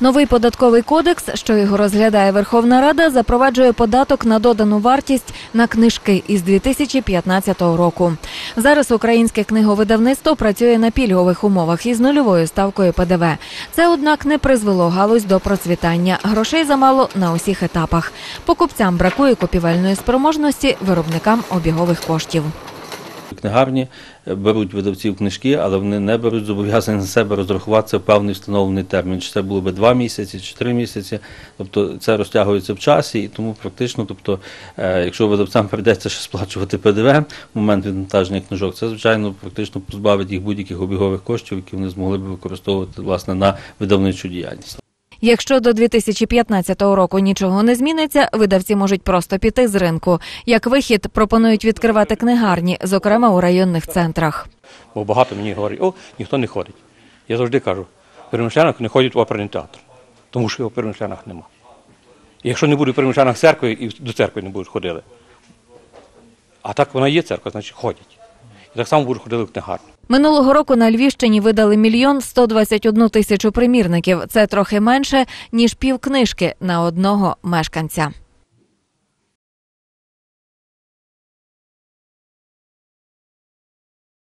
Новий податковий кодекс, що його розглядає Верховна Рада, запроваджує податок на додану вартість на книжки із 2015 року. Зараз українське книговидавництво працює на пільгових умовах із нульовою ставкою ПДВ. Це, однак, не призвело галузь до процвітання. Грошей замало на усіх етапах. Покупцям бракує купівельної спроможності, виробникам обігових коштів. Книгарні е, беруть видавців книжки, але вони не беруть зобов'язання на себе розрахуватися в певний встановлений термін. Чи це було би два місяці, чи три місяці. Тобто це розтягується в часі, і тому практично, тобто, е, якщо видавцям прийдеться ще сплачувати ПДВ в момент відвантаження книжок, це звичайно практично позбавить їх будь-яких обігових коштів, які вони змогли б використовувати власне на видавничу діяльність. Якщо до 2015 року нічого не зміниться, видавці можуть просто піти з ринку. Як вихід пропонують відкривати книгарні, зокрема у районних центрах. Бо багато мені говорять, о, ніхто не ходить. Я завжди кажу, в не ходять в оперний театр, тому що його в нема. Якщо не буде в перемишлянах церкви, і до церкви не будуть ходили. А так вона є церква, значить ходять. І так само будуть ходили в книгарню. Минулого року на Львівщині видали мільйон 121 тисячу примірників. Це трохи менше ніж пів книжки на одного мешканця.